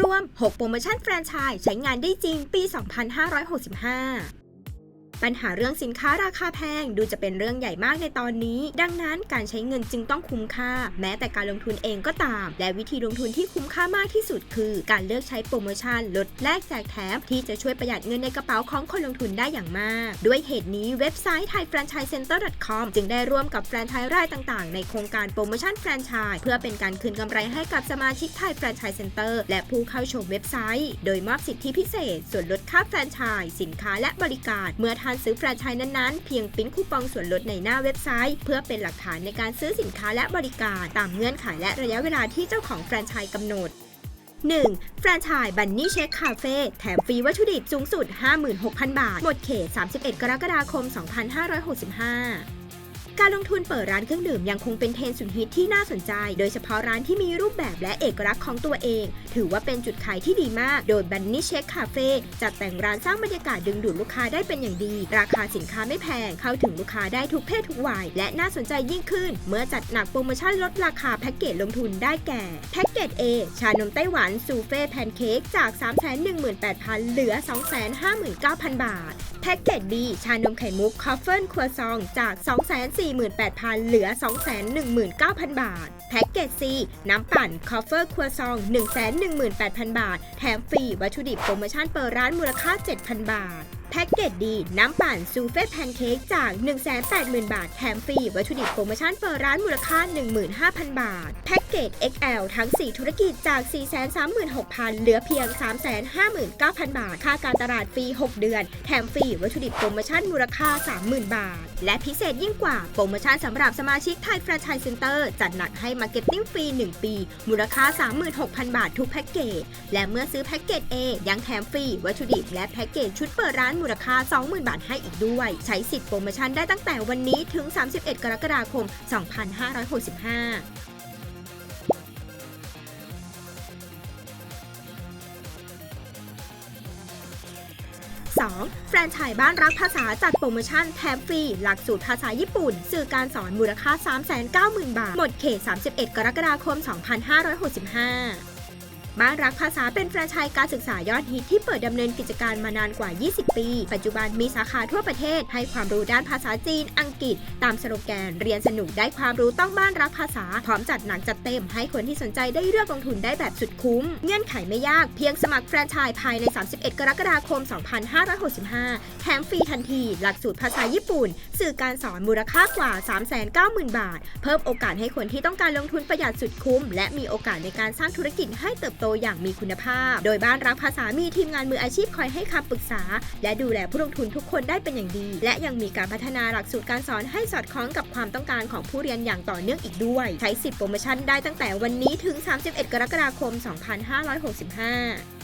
รวม 6 โปรโมชั่นแฟรนไชส์ใช้งานได้จริงปี 2565 ปัญหาเรื่องสินค้าราคาแพงดูจะเป็นเรื่องใหญ่มากในตอนนี้ ดังนั้นการใช้เงินจึงต้องคุ้มค่า แม้แต่การลงทุนเองก็ตาม และวิธีลงทุนที่คุ้มค่ามากที่สุดคือ การเลือกใช้โปรโมชั่นลดแลกแจกแถมที่จะช่วยประหยัดเงินในกระเป๋าของคนลงทุนได้อย่างมาก ด้วยเหตุนี้เว็บไซต์ thaifranchisecenter.com จึงได้ร่วมกับแฟรนไชส์รายต่างๆ ในโครงการโปรโมชั่นแฟรนไชส์เพื่อเป็นการคืนกำไรให้กับสมาชิกไทยแฟรนไชส์เซ็นเตอร์และผู้เข้าชมเว็บไซต์ โดยมอบสิทธิพิเศษ ส่วนลดค่าแฟรนไชส์สินค้าและบริการเมื่อท่านซื้อแฟรนไชส์นั้นๆ เพียงปิ้นคูปองส่วนลดในหน้าเว็บไซต์ เพื่อเป็นหลักฐานในการซื้อสินค้าและบริการตามเงื่อนไขและระยะเวลาที่เจ้าของแฟรนไชส์กำหนด 1. แฟรนไชส์บันนี่เช็คคาเฟ่แถมฟรีวัตถุดิบสูงสุด 56,000 บาท หมดเขต 31 กรกฎาคม 2565 การลงทุนเปิดร้านเครื่องดื่มยังคงเป็นเทรนด์สุดฮิตที่น่าสนใจ โดยเฉพาะร้านที่มีรูปแบบและเอกลักษณ์ของตัวเอง ถือว่าเป็นจุดขายที่ดีมาก โดยบันนี่เช็คคาเฟ่จัดแต่งร้านสร้างบรรยากาศดึงดูดลูกค้าได้เป็นอย่างดี ราคาสินค้าไม่แพง เข้าถึงลูกค้าได้ทุกเพศทุกวัย และน่าสนใจยิ่งขึ้น เมื่อจัดหนักโปรโมชั่นลดราคาแพ็กเกจลงทุนได้แก่แพ็ก เกรด A ชานมไต้หวันซูเฟ่แพนเค้กจาก 318,000 เหลือ 259,000 บาท แพ็กเกจ B ชานมไข่มุกคอฟเฟิลครัวซองจาก 248,000 เหลือ 219,000 บาท แพ็กเกจ C น้ำปั่นคอฟเฟอร์ครัวซอง 118,000 บาท แถมฟรีวัตถุดิบโปรโมชั่นเปิดร้านมูลค่า 7,000 บาทแพ็กเกจดี น้ำปั่นซูเฟ่แพนเค้กจาก 180,000 บาท แถมฟรีวัตถุดิบโปรโมชั่นเปิดร้านมูลค่า 15,000 บาท แพ็กเกจ XL ทั้ง 4 ธุรกิจจาก 436,000 เหลือเพียง 359,000 บาท ค่าการตลาดฟรี 6 เดือน แถมฟรีวัตถุดิบโปรโมชั่นมูลค่า 30,000 บาท และพิเศษยิ่งกว่าโปรโมชั่นสำหรับสมาชิกไทยแฟรนไชส์เซ็นเตอร์จัดหนักให้มาร์เก็ตติ้งฟรี 1 ปี มูลค่า 36,000 บาททุกแพ็กเกจ และเมื่อซื้อแพ็กเกจ A ยังแถมฟรีวัตถุดิบและแพ็กเกจชุดเปิดร้านมูลค่า 20,000 บาทให้อีกด้วย ใช้สิทธิ์โปรโมชั่นได้ตั้งแต่วันนี้ถึง 31 กรกฎาคม 2565 2. แฟรนไชส์บ้านรักภาษาจัดโปรโมชั่นแถมฟรี หลักสูตรภาษาญี่ปุ่น สื่อการสอนมูลค่า 390,000 บาท หมดเขต 31 กรกฎาคม 2565 บ้านรักภาษาเป็นแฟรนไชส์การศึกษายอดฮิตที่เปิดดำเนินกิจการมานานกว่า 20 ปี ปัจจุบันมีสาขาทั่วประเทศ ให้ความรู้ด้านภาษาจีน อังกฤษ ตามสโลแกน เรียนสนุกได้ความรู้ต้องบ้านรักภาษา พร้อมจัดหนักจัดเต็ม ให้คนที่สนใจได้เลือกลงทุนได้แบบสุดคุ้ม เงื่อนไขไม่ยาก เพียงสมัครแฟรนไชส์ภายใน 31 กรกฎาคม 2565 แถมฟรีทันที หลักสูตรภาษาญี่ปุ่น สื่อการสอนมูลค่ากว่า 390,000 บาท เพิ่มโอกาสให้คนที่ต้องการลงทุนประหยัดสุดคุ้ม และมีโอกาสในการสร้างธุรกิจให้เติบโตอย่างมีคุณภาพ โดยบ้านรักภาษามีทีมงานมืออาชีพคอยให้คำปรึกษา และดูแลผู้ลงทุนทุกคนได้เป็นอย่างดี และยังมีการพัฒนาหลักสูตรการสอนให้สอดคล้องกับความต้องการของผู้เรียนอย่างต่อเนื่องอีกด้วย ใช้สิทธิโปรโมชั่นได้ตั้งแต่วันนี้ถึง 31 กรกฎาคม 2565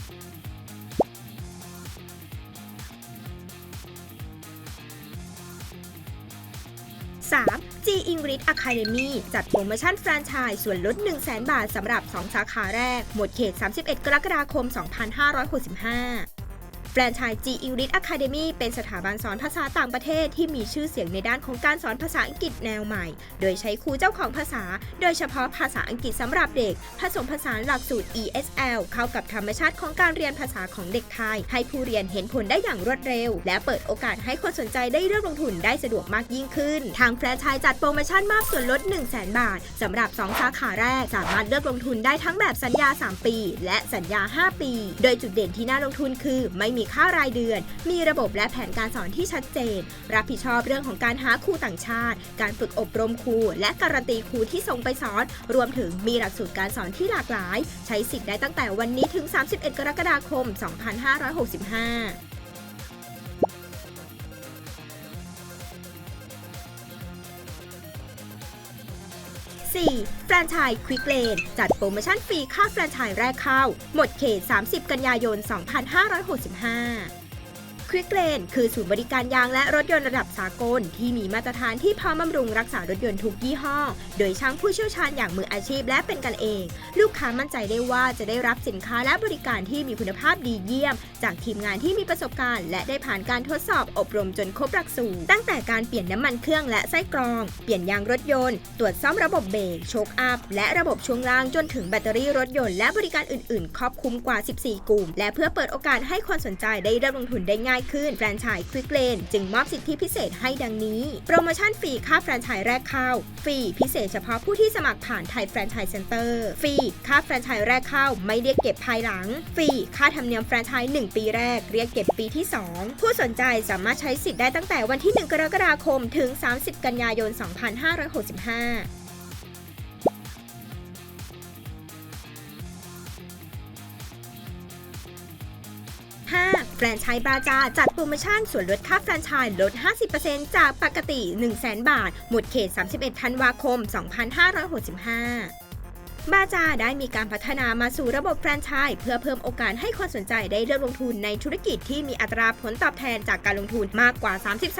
3. G English Academy จัดโปรโมชั่นแฟรนไชส์ส่วนลด 100,000 บาทสำหรับ 2 สาขาแรก หมดเขต 31 กรกฎาคม 2565 แฟรนไชส์ G English Academy เป็นสถาบันสอนภาษาต่างประเทศที่มีชื่อเสียงในด้านของการสอนภาษาอังกฤษแนวใหม่ โดยใช้ครูเจ้าของภาษา โดยเฉพาะภาษาอังกฤษสำหรับเด็ก ผสมผสานหลักสูตร ESL เข้ากับธรรมชาติของการเรียนภาษาของเด็กไทย ให้ผู้เรียนเห็นผลได้อย่างรวดเร็ว และเปิดโอกาสให้คนสนใจได้เลือกลงทุนได้สะดวกมากยิ่งขึ้น ทางแฟรนไชส์จัดโปรโมชั่นมอบส่วนลด 1 0 0 0 0 0บาทสำหรับ 2 สาขาแรก สามารถเลือกลงทุนได้ทั้งแบบสัญญา 3 ปี และสัญญา 5 ปี โดยจุดเด่นที่น่าลงทุนคือไม่มีค่ารายเดือน มีระบบและแผนการสอนที่ชัดเจน รับผิดชอบเรื่องของการหาครูต่างชาติ การฝึกอบรมครู และการันตีครูที่ส่งไปสอน รวมถึงมีหลักสูตรการสอนที่หลากหลาย ใช้สิทธิ์ได้ตั้งแต่วันนี้ถึง 31 กรกฎาคม 2565 4. แฟรนไชส์ควิกเลนจัดโปรโมชั่นฟรีค่าแฟรนไชส์แรกเข้า หมดเขต 30 กันยายน 2565 ควิกเลนคือศูนย์บริการยางและรถยนต์ระดับสากล ที่มีมาตรฐานที่พร้อมบำรุงรักษารถยนต์ทุกยี่ห้อ โดยช่างผู้เชี่ยวชาญอย่างมืออาชีพและเป็นกันเอง ลูกค้ามั่นใจได้ว่าจะได้รับสินค้าและบริการที่มีคุณภาพดีเยี่ยม จากทีมงานที่มีประสบการณ์ และได้ผ่านการทดสอบอบรมจนครบหลักสูตรตั้งแต่การเปลี่ยนน้ำมันเครื่องและไส้กรอง เปลี่ยนยางรถยนต์ ตรวจซ่อมระบบเบรกโชคอัพและระบบช่วงล่างจนถึงแบตเตอรี่รถยนต์และบริการอื่น ๆ ครอบคลุมกว่า 14 กลุ่ม และเพื่อเปิดโอกาสให้คนสนใจได้เริ่มลงทุนได้ง่ายขึ้นแฟรนไชส์ควิกเลนจึงมอบสิทธิพิเศษให้ดังนี้ โปรโมชั่นฟรีค่าแฟรนไชส์แรกเข้า ฟรีพิเศษเฉพาะผู้ที่สมัครผ่านไทยแฟรนไชส์เซ็นเตอร์ฟรีค่าแฟรนไชส์แรกเข้าไม่เรียกเก็บภายหลัง ฟรีค่าธรรมเนียมแฟรนไชส์1ปีแรก เรียกเก็บปีที่ 2 ผู้สนใจสามารถใช้สิทธิ์ได้ตั้งแต่วันที่ 1 กรกฎาคม ถึง 30 กันยายน 2565 แฟรนไชส์บาจาจัดโปรโมชั่นส่วนลดค่าแฟรนไชส์ลด 50%จากปกติ 100,000บาท หมดเขต 31 ธันวาคม 2565 บาจาได้มีการพัฒนามาสู่ระบบแฟรนไชส์เพื่อเพิ่มโอกาสให้คนสนใจได้เลือกลงทุนในธุรกิจที่มีอัตราผลตอบแทนจากการลงทุนมากกว่า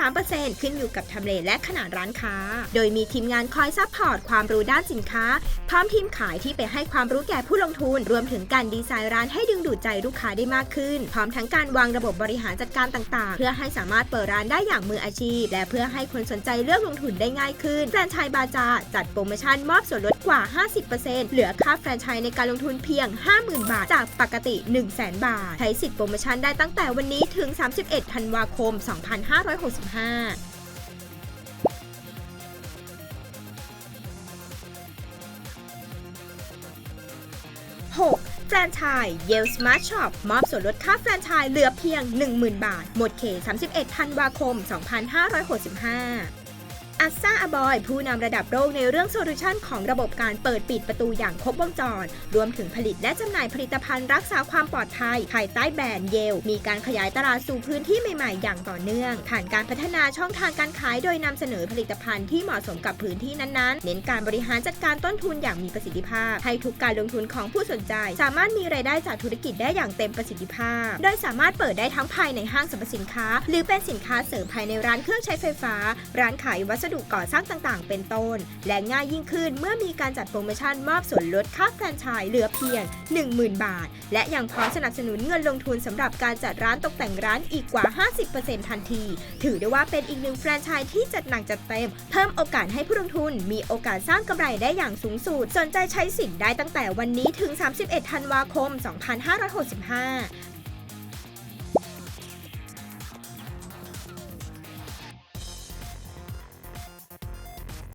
33%ขึ้นอยู่กับทำเลและขนาดร้านค้า โดยมีทีมงานคอยซัพพอร์ตความรู้ด้านสินค้า พร้อมทีมขายที่ไปให้ความรู้แก่ผู้ลงทุน รวมถึงการดีไซน์ร้านให้ดึงดูดใจลูกค้าได้มากขึ้น พร้อมทั้งการวางระบบบริหารจัดการต่าง ๆ เพื่อให้สามารถเปิดร้านได้อย่างมืออาชีพ และเพื่อให้คนสนใจเลือกลงทุนได้ง่ายขึ้นแฟรนไชส์บาจาจัดโปรโมชั่นมอบส่วนลดกว่า 50%เหลือค่าแฟรนไชส์ในการลงทุนเพียง 50,000 บาท จากปกติ 100,000 บาท ใช้สิทธิ์โปรโมชั่นได้ตั้งแต่วันนี้ถึง 31 ธันวาคม 2565 6. แฟรนไชส์เยลสมาร์ทช็อปมอบส่วนลดค่าแฟรนไชส์เหลือเพียง 10,000 บาท หมดเขต 31 ธันวาคม 2565 อัสซาอบอย ผู้นำระดับโลกในเรื่องโซลูชันของระบบการเปิดปิดประตูอย่างครบวงจร รวมถึงผลิตและจำหน่ายผลิตภัณฑ์รักษาความปลอดภัย ภายใต้แบรนด์เยล มีการขยายตลาดสู่พื้นที่ใหม่ๆ อย่างต่อเนื่อง ผ่านการพัฒนาช่องทางการขายโดยนำเสนอผลิตภัณฑ์ที่เหมาะสมกับพื้นที่นั้นๆ เน้นการบริหารจัดการต้นทุนอย่างมีประสิทธิภาพ ให้ทุกการลงทุนของผู้สนใจ สามารถมีรายได้จากธุรกิจได้อย่างเต็มประสิทธิภาพ โดยสามารถเปิดได้ทั้งภายในห้างสรรพสินค้า หรือเป็นสินค้าเสริมภายในร้านเครื่องใช้ไฟฟ้า ร้านขายวัสสดุก่อสร้างต่างๆ เป็นต้น และง่ายยิ่งขึ้นเมื่อมีการจัดโปรโมชั่นมอบส่วนลดค่าแฟรนไชส์เหลือเพียง 10,000 บาท และยังพร้อมสนับสนุนเงินลงทุนสำหรับการจัดร้านตกแต่งร้านอีกกว่า 50%ทันที ถือได้ว่าเป็นอีกหนึ่งแฟรนไชส์ที่จัดหนักจัดเต็ม เพิ่มโอกาสให้ผู้ลงทุน มีโอกาสสร้างกำไรได้อย่างสูงสุดสนใจใช้สิทธิ์ได้ตั้งแต่วันนี้ถึง 31 ธันวาคม 2565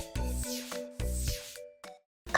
9187